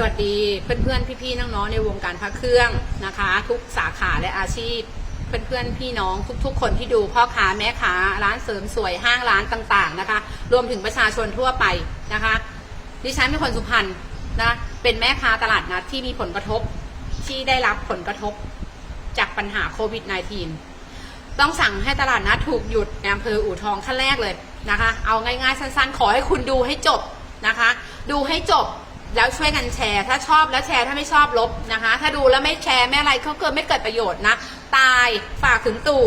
สวัสดีเพื่อนๆ พี่ๆ น้องๆ ในวงการพระเครื่องนะคะ ทุกสาขาและอาชีพ เพื่อนๆ พี่น้องทุกๆ คนที่ดูพ่อค้าแม่ค้าร้านเสริมสวยห้างร้านต่างๆนะคะ รวมถึงประชาชนทั่วไปนะคะ ดิฉันเป็นคนสุพรรณนะเป็นแม่ค้าตลาดนัดที่มีผลกระทบที่ได้รับผลกระทบจากปัญหาโควิด -19 ต้องสั่งให้ตลาดนัดถูกหยุดในอำเภออู่ทองขั้นแรกเลยนะคะ เอาง่ายๆ สั้นๆ ขอให้คุณดูให้จบนะคะ ดูให้จบ แล้วช่วยกันแชร์ ถ้าชอบแล้วแชร์ถ้าไม่ชอบลบนะคะ ถ้าดูแล้วไม่แชร์ไม่อะไรเขาเกิดไม่เกิดประโยชน์นะ ตายฝากถึงตู่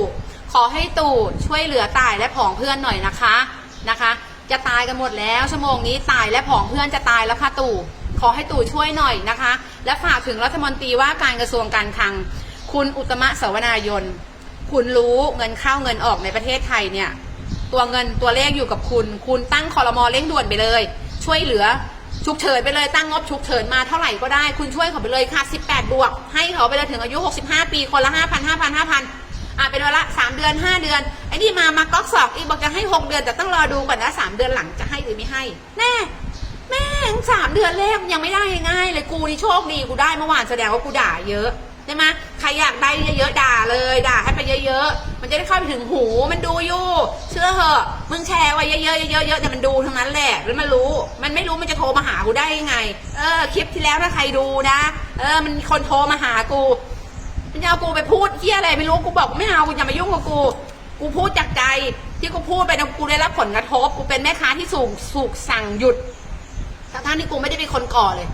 ขอให้ตู่ช่วยเหลือตายและผองเพื่อนหน่อยนะคะนะคะ จะตายกันหมดแล้วชั่วโมงนี้ตายและผองเพื่อนจะตายแล้วค่ะตู่ขอให้ตู่ช่วยหน่อยนะคะ และฝากถึงรัฐมนตรีว่าการกระทรวงการคลัง คุณอุตมะสวนายน คุณรู้เงินเข้าเงินออกในประเทศไทยเนี่ย ตัวเงินตัวเลขอยู่กับคุณ คุณตั้งคอรมอเร่งด่วนไปเลย ช่วยเหลือ ฉุกเฉินไปเลยตั้งงบฉุกเฉินมาเท่าไหร่ก็ได้ คุณช่วยเขาไปเลยค่ะ18 บวก ให้เขาไปเลยถึงอายุ 65 ปีคนละ 5,000 5,000 5,000อ่าเป็นเวลา3เดือน 5 เดือนไอ้นี่มามาก๊อกสอกอีกบอกจะให้ 6 เดือนแต่ต้องรอดูก่อนนะ3เดือนหลังจะให้หรือไม่ให้แน่แม่งสามเดือนแรกยังไม่ได้ง่ายเลยกูนี่โชคดีกูได้เมื่อวานแสดงว่ากูด่าเยอะใช่ไหมใครอยากได้เยอะๆด่าเลยด่าให้ เยอะๆ มันจะได้เข้าไปถึงหู มันดูอยู่ เชื่อเหอะ มึงแชร์ไว้เยอะๆ เยอะๆเยอะๆเนี่มันดูทั้งนั้นแหละ แล้วมันรู้ มันไม่รู้มันจะโทรมาหากูได้ยังไง เออ คลิปที่แล้วถ้าใครดูนะ เออ มันคนโทรมาหากู มันจะเอากูไปพูดเที่ยอะไรไม่รู้ กูบอกไม่เอา กูอย่ามายุ่งกับกู กูพูดจากใจ ที่กูพูดไปนะกูได้รับผลกระทบ กูเป็นแม่ค้าที่สูงสูกสั่งหยุดทั้งที่กูไม่ได้เป็นคนก่อเลย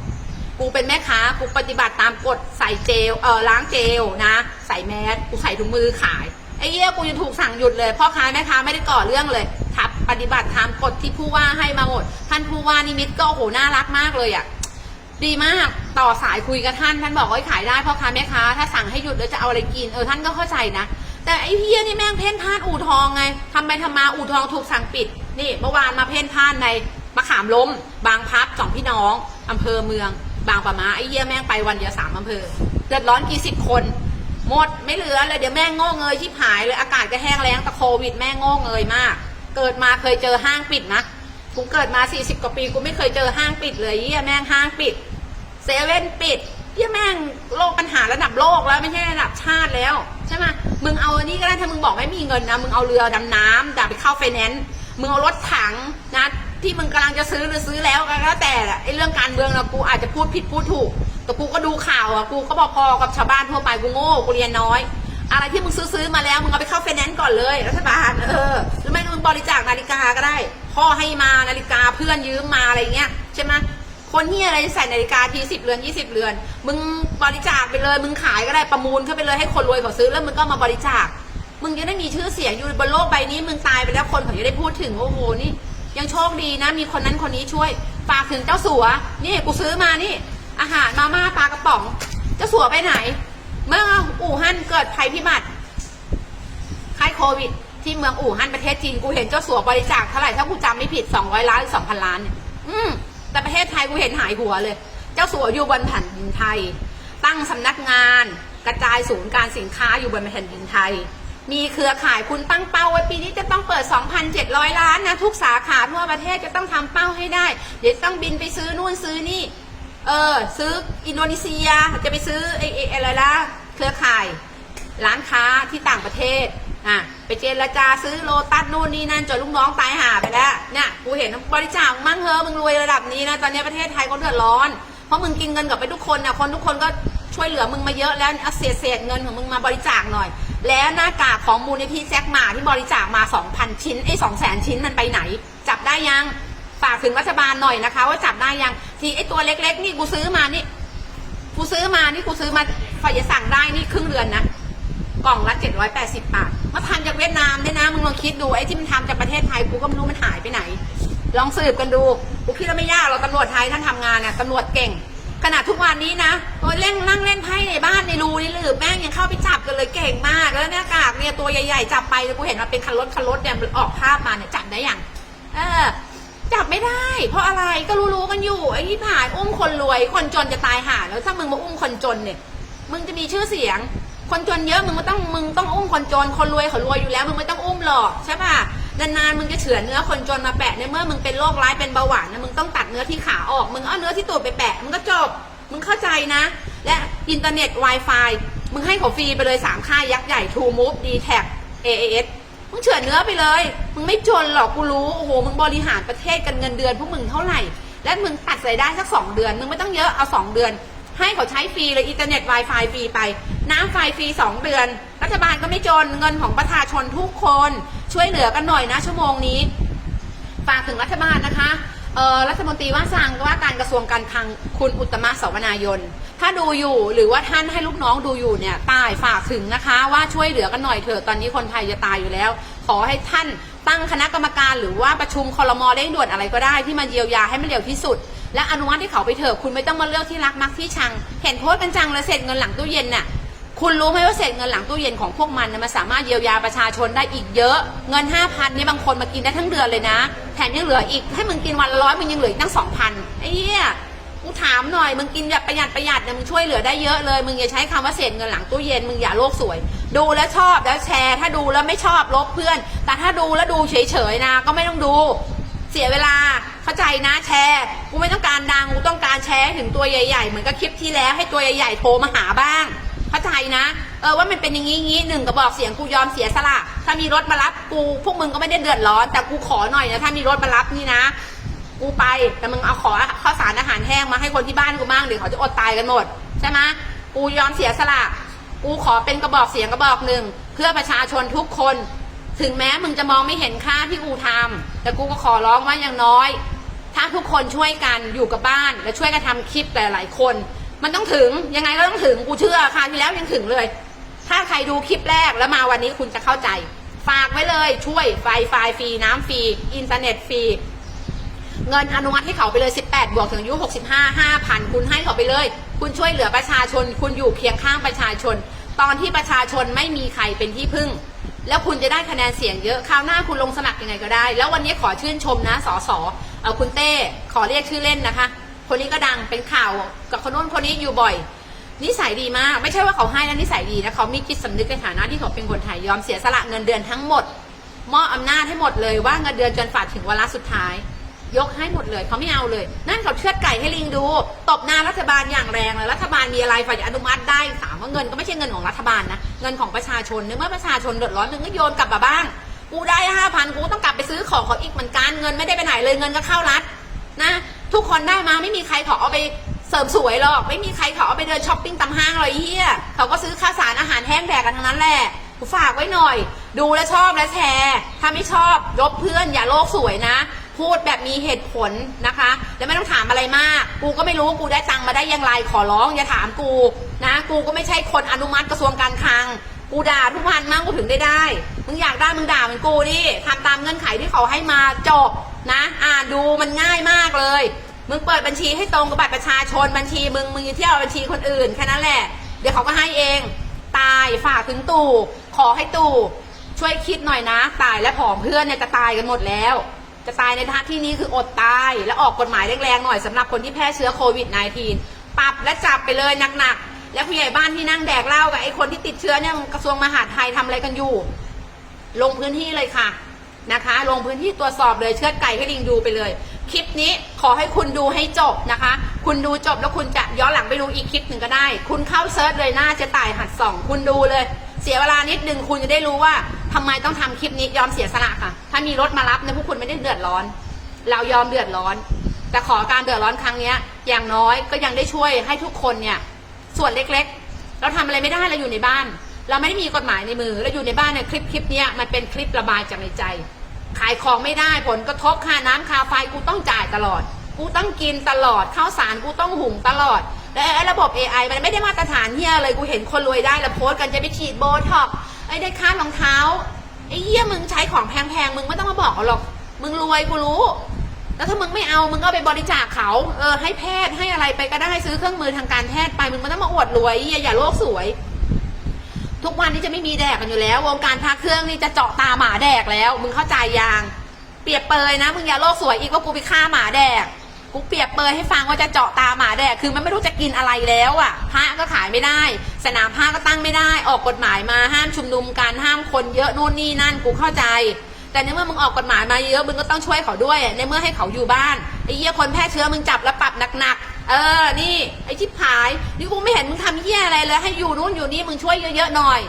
กูเป็นแม่ค้ากูปฏิบัติตามกฎใส่เจลเออล้างเจลนะ ใส่แมสกูใส่ถุงมือขายไอ้เหี้ยกูยังถูกสั่งหยุดเลยพ่อค้าแม่ค้าไม่ได้ก่อเรื่องเลยทับปฏิบัติตามกฎที่ผู้ว่าให้มาหมด ท่านผู้ว่านิมิตก็โอ้โหน่ารักมากเลยอะดีมากต่อสายคุยกับท่านท่านบอกว่าขายได้พ่อค้าแม่ค้าถ้าสั่งให้หยุดแล้วจะเอาอะไรกินเออท่านก็เข้าใจนะ แต่ไอ้เพี้ยนี่แม่งเพ่นพ่านอู่ทองไงทำไปทำมาอู่ทองถูกสั่งปิด นี่เมื่อวานมาเพ่นพ่านในมะขามล้ม บางพับสองพี่น้องอำเภอเมือง บางปะมาไอ้เหี้ยแม่งไปวันเดียวสามอำเภอเดือดร้อนกี่สิบคนหมดไม่เหลือเลยเดี๋ยวแม่งโง่เงยชิบหายเลยอากาศก็แห้งแล้งแต่โควิดแม่งโง่เงยมาก เกิดมาเคยเจอห้างปิดนะกูเกิดมา40กว่าปีกูไม่เคยเจอห้างปิดเลยเหี้ยแม่งห้างปิดเซเว่นปิดเหี้ยแม่งโลกปัญหาระดับโลกแล้วไม่ใช่ระดับชาติแล้วใช่ไหมมึงเอาอันนี้ก็ได้ถ้ามึงบอกไม่มีเงินนะมึงเอาเรือดำน้ำดับไปเข้าไฟแนนซ์มึงเอารถถังนะ ที่มึงกำลังจะซื้อหรือซื้อแล้วก็แล้วแต่แไอ้เรื่องการเมืองนะกูอาจจะพูดผิดพูดถูก แต่กูก็ดูข่าวอะกูก็บอกพอกับชาวบ้านทั่วไปกูโง่กูเรียนน้อย อะไรที่มึงซื้อซื้อมาแล้วมึงเอาไปเข้าไฟแนนซ์ก่อนเลยรัฐบาลเออหรือไม่มึงบริจาคนาฬิกาก็ได้ พ่อให้มานาฬิกาเพื่อนยืมมาอะไรเงี้ยใช่ไหมคนเฮียอะไรใส่นาฬิกาทีสิบเรือนยี่สิบเรือน มึงบริจาคไปเลย มึงขายก็ได้ประมูลเข้าไปเลยให้คนรวยเขาซื้อแล้วมึงก็มาบริจาค มึงจะได้มีชื่อเสียงอยู่บนโลกใบนี้ มึงตายไปแล้วคนเขาจะได้พูดถึงโอ้โหนี่ ยังโชคดีนะ มีคนนั้นคนนี้ช่วยฝากถึงเจ้าสัว นี่กูซื้อมานี่ อาหารมาม่าปลากระป๋อง เจ้าสัวไปไหน เมื่ออู่ฮั่นเกิดภัยพิบัติไข้โควิด ที่เมืองอู่ฮั่นประเทศจีนกูเห็นเจ้าสัวบริจาคเท่าไหร่ถ้ากูจำไม่ผิด200ล้านหรือ2,000ล้านเนี่ยอืมแต่ประเทศไทยกูเห็นหายหัวเลย เจ้าสัวอยู่บนแผ่นดินไทย ตั้งสำนักงานกระจายศูนย์การสินค้าอยู่บนแผ่นดินไทย มีเครือข่ายคุณตั้งเป้าไว้ปีนี้จะต้องเปิด 2,700 ล้านนะทุกสาขาทั่วประเทศจะต้องทำเป้าให้ได้ เดี๋ยวต้องบินไปซื้อนู่นซื้อนี่ เออซื้ออินโดนีเซียจะไปซื้อไอ้ไอ้อะไรล่ะเครือข่ายร้านค้าที่ต่างประเทศอะไปเจรจาซื้อโลตัสนู่นนี่นั่นจนลูกน้องตายหาไปแล้วเนี่ยกูเห็นบริจาคมั่งเฮอมึงรวยระดับนี้นะตอนนี้ประเทศไทยก็เดือดร้อนเพราะมึงกินเงินกับไปทุกคนนะคนทุกคนก็ ช่วยเหลือมึงมาเยอะแล้วเอาเศษเศษเงินของมึงมาบริจาคหน่อย แล้วหน้ากากของมูลนิธิแจ็คหมาที่บริจาคมา 2,000 ชิ้นไอ้200,000 ชิ้นมันไปไหน จับได้ยังฝากถึงรัฐบาลหน่อยนะคะ ว่าจับได้ยังทีไอ้ตัวเล็กๆ นี่กูซื้อมานี่กูซื้อมานี่กูซื้อมาฝ่ายจะสั่งได้นี่ครึ่งเดือนนะกล่องละ780 บาทมาทำจากเวียดนามด้วยนะมึงลองคิดดูไอ้ที่มันทำจากประเทศไทยกูก็ไม่รู้มันหายไปไหน ลองสืบกันดูกูคิดว่าไม่ยากหรอกตำรวจไทยท่านทำงานน่ะตำรวจเก่ง นาดทุกวันนี้นะโอ้ยเล่นนั่งเล่นไพ่ในบ้านในรูนี่หรือแม่งยังเข้าไปจับกันเลยเก่งมาก แล้วหน้ากากเนี่ยตัวใหญ่ๆจับไปกูเห็นมาเป็นคันรถคันรถเนี่ยมันออกภาพมาเนี่ยจับได้อยังเออจับไม่ได้ เพราะอะไรก็รู้ๆกันอยู่ไอ้ที่ผ่านอุ้มคนรวย คนจนจะตายห่าแล้วถ้ามึงมาอุ้มคนจนเนี่ย มึงจะมีชื่อเสียง คนจนเยอะมึงไม่ต้องมึงต้องอุ้มคนจนคนรวยเขารวยอยู่แล้ว มึงไม่ต้องอุ้มหรอกใช่ป่ะ นานๆมึงจะเฉือนเนื้อคนจนมาแปะในเมื่อมึงเป็นโรคร้ายเป็นเบาหวานนะมึงต้องตัดเนื้อที่ขาออก มึงเอาเนื้อที่ตูดไปแปะมึงก็จบ มึงเข้าใจนะ และอินเทอร์เน็ต Wi-Fi มึงให้เขาฟรีไปเลย3ค่ายยักษ์ใหญ่ True Move d t a c AAS มึงเฉือนเนื้อไปเลย มึงไม่จนหรอกกูรู้โอ้โหมึงบริหารประเทศกันเงินเดือนพวกมึงเท่าไหร่ และมึงตัดรายได้สัก2เดือน มึงไม่ต้องเยอะเอา2เดือน ให้เขาใช้ฟรีเลยอินเทอร์เน็ต Wi-Fi ฟรีไป น้ำไฟฟรี 2 เดือน รัฐบาลก็ไม่จนเงินของประชาชนทุกคนช่วยเหลือกันหน่อยนะ ชั่วโมงนี้ฝากถึงรัฐบาลนะคะรัฐมนตรีว่าสั่งว่าการกระทรวงการคลังคุณอุตตมะสวนายน ถ้าดูอยู่หรือว่าท่านให้ลูกน้องดูอยู่เนี่ยตายฝากถึงนะคะ ว่าช่วยเหลือกันหน่อยเถอะตอนนี้คนไทยจะตายอยู่แล้ว ขอให้ท่านตั้งคณะกรรมการหรือว่าประชุมคอรมอเร่งด่วนอะไรก็ได้ที่มันเยียวยาให้มันเร็วที่สุด และอนุมัติให้เขาไปเถอะคุณไม่ต้องมาเลือกที่รักมักที่ชัง เห็นโพสต์กันจังเลยเสร็จเงินหลังตู้เย็นน่ะคุณรู้ไหมว่าเศษเงินหลังตู้เย็นของพวกมันนะมันสามารถเยียวยาประชาชนได้อีกเยอะ เงินห้าพันนี่ยบางคนมากินได้ทั้งเดือนเลยนะ แถมยังเหลืออีกให้มึงกินวันละร้อยมึงยังเหลืออีกตั้งสองพันไอ้เหี้ยกูถามหน่อยมึงกินแบบประหยัดประหยัดเนี่ยมึงช่วยเหลือได้เยอะเลยมึงอย่าใช้คำว่าเศษเงินหลังตู้เย็นมึงอย่าโลกสวย ดูแล้วชอบแล้วแชร์ ถ้าดูแล้วไม่ชอบลบเพื่อน แต่ถ้าดูแล้วดูเฉยๆนะ ก็ไม่ต้องดู เสียเวลาเข้าใจนะแชร์กูไม่ต้องการดังกูต้องการแชร์ถึงตัวใหญ่ๆ เหมือนกับคลิปที่แล้วให้ตัวใหญ่ๆโทรมาหาบ้าง เข้าใจนะเออว่ามันเป็นอย่างงี้งี้หนึ่งกระบอกเสียงกูยอมเสียสละถ้ามีรถมารับกูพวกมึงก็ไม่ได้เดือดร้อน แต่กูขอหน่อยนะถ้ามีรถมารับนี่นะ กูไปแต่มึงเอาขอข้าวสารอาหารแห้งมาให้คนที่บ้านกูบ้างเดี๋ยวเขาจะอดตายกันหมดใช่ไหมกูยอมเสียสละกูขอเป็นกระบอกเสียงกระบอกหนึ่งเพื่อประชาชนทุกคน ถึงแม้มึงจะมองไม่เห็นค่าที่กูทำแต่กูก็ขอร้องว่าอย่างน้อย ถ้าทุกคนช่วยกันอยู่กับบ้าน และช่วยกันทำคลิปหลาย ๆ คน มันต้องถึงยังไงก็ต้องถึงกูเชื่อคราวที่แล้วยังถึงเลย ถ้าใครดูคลิปแรกแล้วมาวันนี้คุณจะเข้าใจ ฝากไว้เลยช่วยไฟไฟฟรีน้ำฟรีอินเทอร์เน็ตฟรีเงินอนุมัติให้เขาไปเลย 18 บวกถึงอายุ 65 5,000 คุณให้เขาไปเลย คุณช่วยเหลือประชาชน คุณอยู่เคียงข้างประชาชน ตอนที่ประชาชนไม่มีใครเป็นที่พึ่ง แล้วคุณจะได้คะแนนเสียงเยอะคราวหน้าคุณลงสมัครยังไงก็ได้ แล้ววันนี้ขอชื่นชมนะสสเอาคุณเต้ขอเรียกชื่อเล่นนะคะ คนนี้ก็ดังเป็นข่าวกับคนโน้นคนนี้อยู่บ่อย นิสัยดีมาก ไม่ใช่ว่าเขาให้แล้วนิสัยดีนะเขามีจิตสำนึกในฐานะที่เขาเป็นคนไทยยอมเสียสละเงินเดือนทั้งหมดมอบอำนาจให้หมดเลยว่าเงินเดือนจนฝาดถึงวาระสุดท้าย ยกให้หมดเลยเขาไม่เอาเลย นั่นเขาเชือดไก่ให้ลิงดู ตบหน้ารัฐบาลอย่างแรงเลยรัฐบาลมีอะไรฝ่ายอนุมัติได้ถามว่าเงินก็ไม่ใช่เงินของรัฐบาลนะเงินของประชาชนเมื่อประชาชนเดือดร้อนมึงก็โยนกลับมาบ้างกูได้ห้าพันกูต้องกลับไปซื้อของเขาอีกเหมือนกันเงินไม่ได้ไปไหนเลยเงินก็เข้ารัฐนะทุกคนได้มาไม่มีใครขอเอาไปเสริมสวยหรอกไม่มีใครขอเอาไปเดินช้อปปิ้งตามห้างเลยไอ้เฮียเขาก็ซื้อข้าวสารอาหารแห้งแดกกันทั้งนั้นแหละกูฝากไว้หน่อย ดูแลวชอบและแชร์ ถ้าไม่ชอบลบเพื่อนอย่าโลกสวยนะ พูดแบบมีเหตุผลนะคะ แล้วไม่ต้องถามอะไรมาก กูก็ไม่รู้กูได้ตังค์มาได้ยังไรขอร้องอย่าถามกูนะ กูก็ไม่ใช่คนอนุมัติกระทรวงการคลัง กูด่าทุกวันมั่งกูถึงได้ได้ มึงอยากได้มึงด่าเหมือนกูดิทำตามเงื่อนไขที่เขาให้มาจบนะ อ่านดูมันง่ายมากเลย มึงเปิดบัญชีให้ตรงกับบัตรประชาชนบัญชีมึงมึงอเที่ยวบัญชีคนอื่นแค่นั้นแหละ เดี๋ยวเขาก็ให้เอง ตายฝากถึงตู่ขอให้ตู่ช่วยคิดหน่อยนะ ตายและผอมเพื่อนเนี่ยจะตายกันหมดแล้ว จะตายในท่าที่นี้คืออดตาย และออกกฎหมายแรงๆหน่อยสำหรับคนที่แพร่เชื้อโควิด -19 ปรับและจับไปเลยหนักๆ และผู้ใหญ่บ้านที่นั่งแดกเหล้ากับไอ้คนที่ติดเชื้อเนี่ยกระทรวงมหาดไทยทำอะไรกันอยู่ ลงพื้นที่เลยค่ะนะคะ ลงพื้นที่ตรวจสอบเลยเชือดไก่ให้ลิงดูไปเลย คลิปนี้ขอให้คุณดูให้จบนะคะ คุณดูจบแล้วคุณจะย้อนหลังไปดูอีกคลิปหนึ่งก็ได้ คุณเข้าเซิร์ชเลยหน้าเจะตายหัดสองคุณดูเลย สียเวลานิดนึงคุณจะได้รู้ว่าทำไมต้องทำคลิปนี้ยอมเสียสละค่ะ ถ้ามีรถมารับเนี่ยพวกคุณไม่ได้เดือดร้อน เรายอมเดือดร้อน แต่ขอการเดือดร้อนครั้งเนี้ย อย่างน้อยก็ยังได้ช่วยให้ทุกคนเนี่ย ส่วนเล็กๆ เราทำอะไรไม่ได้เราอยู่ในบ้าน เราไม่ได้มีกฎหมายในมือเราอยู่ในบ้านเนี่ยคลิปคลิปเนี้ยมันเป็นคลิประบายจากในใจ ขายของไม่ได้ผลกระทบค่าน้ำค่าไฟกูต้องจ่ายตลอด กูต้องกินตลอดข้าวสารกูต้องหุงตลอด และไอ้ระบบ AI มันไม่ได้มาตรฐานเฮียเลยกูเห็นคนรวยได้แล้วโพสต์กันจะไปฉีดโบท็อกไอ้ได้ค่ารองเท้าไอ้เหี้ยมึงใช้ของแพงๆมึงไม่ต้องมาบอกหรอก มึงรวยกูรู้ แล้วถ้ามึงไม่เอามึงก็ไปบริจาคเขาเออให้แพทย์ให้อะไรไปก็ได้ซื้อเครื่องมือทางการแพทย์ไปมึงไม่ต้องมาอวดรวยเหี้ยอย่าโลกสวย ทุกวันนี้จะไม่มีแดกกันอยู่แล้ว วงการพระเครื่องนี่จะเจาะตาหมาแดกแล้ว มึงเข้าใจยังเปรียบเปยนะ มึงอย่าโลกสวยอีกว่ากูไปฆ่าหมาแดก กูเปรียบเปยให้ฟังว่าจะเจาะตาหมาแดกคือมันไม่รู้จะกินอะไรแล้วอะพระก็ขายไม่ได้ สนามพระก็ตั้งไม่ได้ ออกกฎหมายมาห้ามชุมนุมกันห้ามคนเยอะนู่นนี่นั่นกูเข้าใจ แต่ในเมื่อมึงออกกฎหมายมาเยอะมึงก็ต้องช่วยเขาด้วย ในเมื่อให้เขาอยู่บ้านไอ้เหี้ยคนแพร่เชื้อมึงจับแล้วปรับหนักๆเออนี่ไอ้ชิบหายนี่กูไม่เห็นมึงทำเหี้ยอะไรเลยให้อยู่นู่นอยู่นี่มึงช่วยเยอะๆหน่อย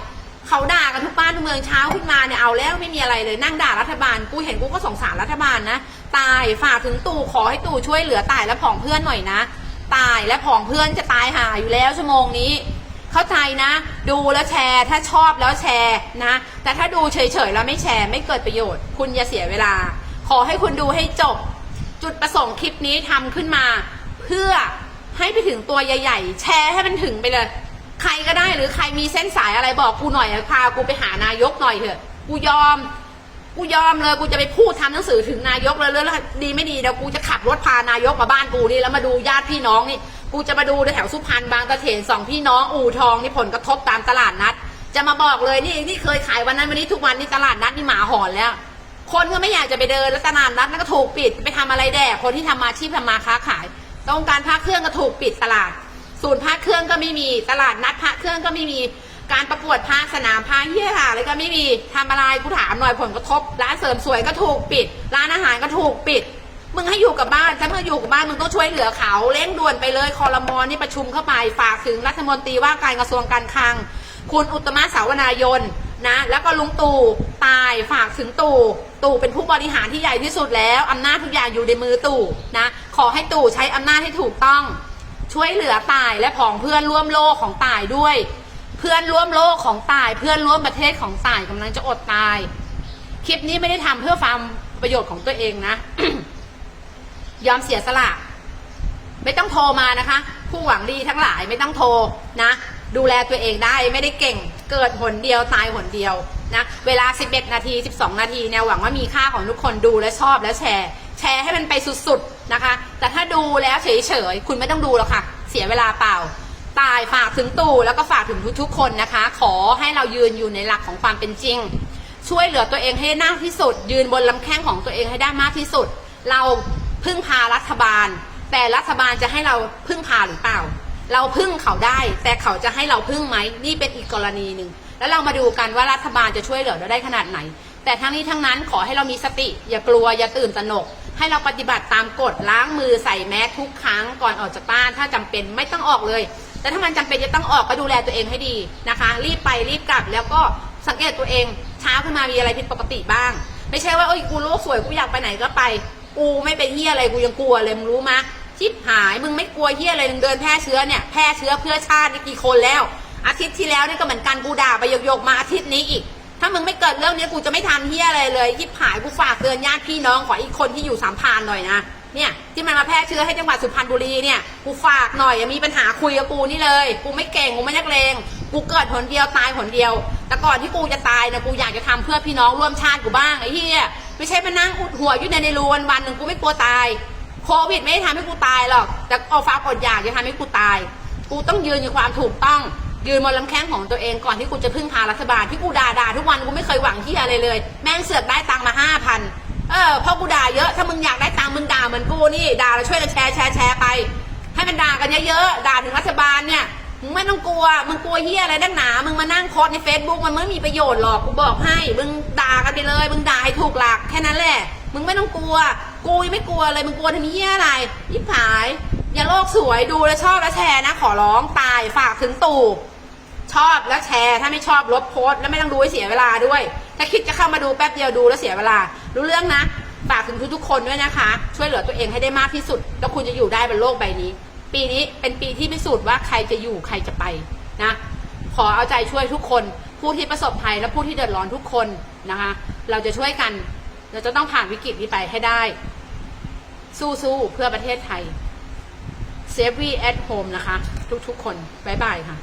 เขาด่ากันทุกบ้านทุกเมืองเช้าขึ้นมาเนี่ยเอาแล้วไม่มีอะไรเลยนั่งด่ารัฐบาลกูเห็นกูก็สงสารรัฐบาลนะ ตายฝากถึงตู่ขอให้ตู่ช่วยเหลือตายและผองเพื่อนหน่อยนะ ตายและผองเพื่อนจะตายหาอยู่แล้วชั่วโมงนี้ เข้าใจนะ ดูแล้วแชร์ ถ้าชอบแล้วแชร์นะ แต่ถ้าดูเฉยๆแล้วไม่แชร์ไม่เกิดประโยชน์ คุณอย่าเสียเวลา ขอให้คุณดูให้จบ จุดประสงค์คลิปนี้ทำขึ้นมา เพื่อให้ไปถึงตัวใหญ่ ๆ แชร์ให้มันถึงไปเลย ใครก็ได้หรือใครมีเส้นสายอะไรบอกกูหน่อยพากูไปหานายกหน่อยเถอะ กูยอม กูยอมเลยกูจะไปพูดทำหนังสือถึงนายกเลยแล้วดีไม่ดีเดี๋ยวกูจะขับรถพานายกมาบ้านกูนี่แล้วมาดูญาติพี่น้องนี่กูจะมาดูแถวสุพรรณบางตะเถนสองพี่น้องอู่ทองนี่ผลกระทบตามตลาดนัด จะมาบอกเลยนี่นี่เคยขายวันนั้นวันนี้ทุกวันนี่ตลาดนัดนี่หมาหอนแล้ว คนก็ไม่อยากจะไปเดินแล้วตลาดนัดนั่นก็ถูกปิดไปทำอะไรแดกคนที่ทำมาชีพทำมาค้าขายต้องการพระเครื่องก็ถูกปิดตลาด ศูนย์พระเครื่องก็ไม่มีตลาดนัดพระเครื่องก็ไม่มี การประกวดพระสนามพระเฮียหาอะไรก็ไม่มีทำอะไรกูถามหน่อยผลกระทบ ร้านเสริมสวยก็ถูกปิด ร้านอาหารก็ถูกปิด มึงให้อยู่กับบ้านถ้ามึงอยู่กับบ้านมึงต้องช่วยเหลือเขาเร่งด่วนไปเลยคอรมอนี่ประชุมเข้าไปฝากถึงรัฐมนตรีว่าการกระทรวงการคลัง คุณอุตตมะสาวนายนนะแล้วก็ลุงตู่ตายฝากถึงตู่ตู่เป็นผู้บริหารที่ใหญ่ที่สุดแล้วอำนาจทุกอย่างอยู่ในมือตู่นะขอให้ตู่ใช้อำนาจให้ถูกต้อง ช่วยเหลือตายและผองเพื่อนร่วมโลกของตายด้วย เพื่อนร่วมโลกของตาย เพื่อนร่วมประเทศของตายกำลังจะอดตาย คลิปนี้ไม่ได้ทำเพื่อความประโยชน์ของตัวเองนะ ยอมเสียสละ ไม่ต้องโทรมานะคะ ผู้หวังดีทั้งหลายไม่ต้องโทรนะ ดูแลตัวเองได้ไม่ได้เก่ง เกิดหนเดียวตายหนเดียวนะเวลา 11 นาที 12 นาทีเนี่ยหวังว่ามีค่าของทุกคนดูและชอบและแชร์ แชร์ให้มันไปสุดๆนะคะ แต่ถ้าดูแล้วเฉยๆคุณไม่ต้องดูหรอกค่ะ เสียเวลาเปล่า ตายฝากถึงตู่แล้วก็ฝากถึงทุกๆคนนะคะ ขอให้เรายืนอยู่ในหลักของความเป็นจริง ช่วยเหลือตัวเองให้ได้มากที่สุด ยืนบนลำแข้งของตัวเองให้ได้มากที่สุด เราพึ่งพารัฐบาล แต่รัฐบาลจะให้เราพึ่งพาหรือเปล่า เราพึ่งเขาได้ แต่เขาจะให้เราพึ่งไหมนี่เป็นอีกกรณีหนึ่งแล้วเรามาดูกันว่ารัฐบาลจะช่วยเหลือเราได้ขนาดไหน แต่ทั้งนี้ทั้งนั้นขอให้เรามีสติ อย่ากลัวอย่าตื่นตระหนก ให้เราปฏิบัติตามกฎล้างมือใส่แมสทุกครั้งก่อนออกจากบ้าน ถ้าจำเป็นไม่ต้องออกเลย แต่ถ้ามันจำเป็นจะต้องออกก็ดูแลตัวเองให้ดีนะคะ รีบไปรีบกลับแล้วก็สังเกตตัวเองเช้าขึ้นมามีอะไรผิดปกติบ้าง ไม่ใช่ว่าเอ้ยกูโลกสวยกูอยากไปไหนก็ไป กูไม่เป็นเฮียอะไรกูยังกลัวเลยมึงรู้มะชิบหายมึงไม่กลัวเฮียอะไรมึงเดินแพร่เชื้อเนี่ยแพร่เชื้อเพื่อชาตินี่กี่คนแล้ว อาทิตย์ที่แล้วนี่ก็เหมือนกันกูด่าไปยกๆมาอาทิตย์นี้อีก ถ้ามึงไม่เกิดเรื่องนี้กูจะไม่ทำเฮียอะไรเลยยิบหายกูฝากเตือนญาติพี่น้องขออีกคนที่อยู่สามพานหน่อยนะเนี่ยที่มันมาแพร่เชื้อให้จังหวัดสุพรรณบุรีเนี่ยกูฝากหน่อยอย่ามีปัญหาคุยกับกูนี่เลยกูไม่เก่งกูไม่นักเลงกูเกิดหนเดียวตายหนเดียว แต่ก่อนที่กูจะตายนะกูอยากจะทำเพื่อพี่น้องร่วมชาติกูบ้างไอ้เฮียไม่ใช่มานั่งอุดหัวอยู่ในในรูวันวันหนึ่งกูไม่กลัวตายโควิดไม่ได้ทำให้กูตายหรอกแต่เอาฟ้าอดอยากจะทำให้กูตาย กูต้องยืนอยู่ความถูกต้อง ยืนบนลำแข้งของตัวเองก่อนที่กูจะพึ่งพารัฐบาลที่กูด่าด่าทุกวันกูไม่เคยหวังที่อะไรเลย แม่งเสือกได้ตังค์มาห้าพันเออพราะกูด่าเยอะถ้ามึงอยากได้ตังค์มึงด่าเหมือนกูนี่ด่าแล้วช่วยกันแชร์แชร์แชร์ไป ให้มันด่ากันเยอะๆด่าถึงรัฐบาลเนี่ยมึงไม่ต้องกลัว มึงกลัวเฮียอะไรดังหนา มึงมานั่งโคดใน Facebook มันไม่มีประโยชน์หรอก กูบอกให้ มึงด่ากันไปเลย มึงด่าให้ถูกหลักแค่นั้นแหละ มึงไม่ต้องกลัว กูยังไม่กลัวเลย มึงกลัวทำเฮียอะไรยิบหาย อย่าโลกสวยดูแลชอบและแชร์นะ ขอร้องตายฝากถึงตู่ ชอบแล้วแชร์ ถ้าไม่ชอบลบโพสต์แล้วไม่ต้องดูให้เสียเวลาด้วย ถ้าคิดจะเข้ามาดูแป๊บเดียวดูแล้วเสียเวลา รู้เรื่องนะฝากถึงทุกๆคนด้วยนะคะ ช่วยเหลือตัวเองให้ได้มากที่สุด แล้วคุณจะอยู่ได้บนโลกใบนี้ ปีนี้เป็นปีที่พิสูจน์ว่าใครจะอยู่ใครจะไปนะ ขอเอาใจช่วยทุกคน ผู้ที่ประสบภัยและผู้ที่เดือดร้อนทุกคนนะคะ เราจะช่วยกันเราจะต้องผ่านวิกฤตนี้ไปให้ได้ สู้ๆเพื่อประเทศไทย Safety at home นะคะ ทุกๆคน บ๊ายบายค่ะ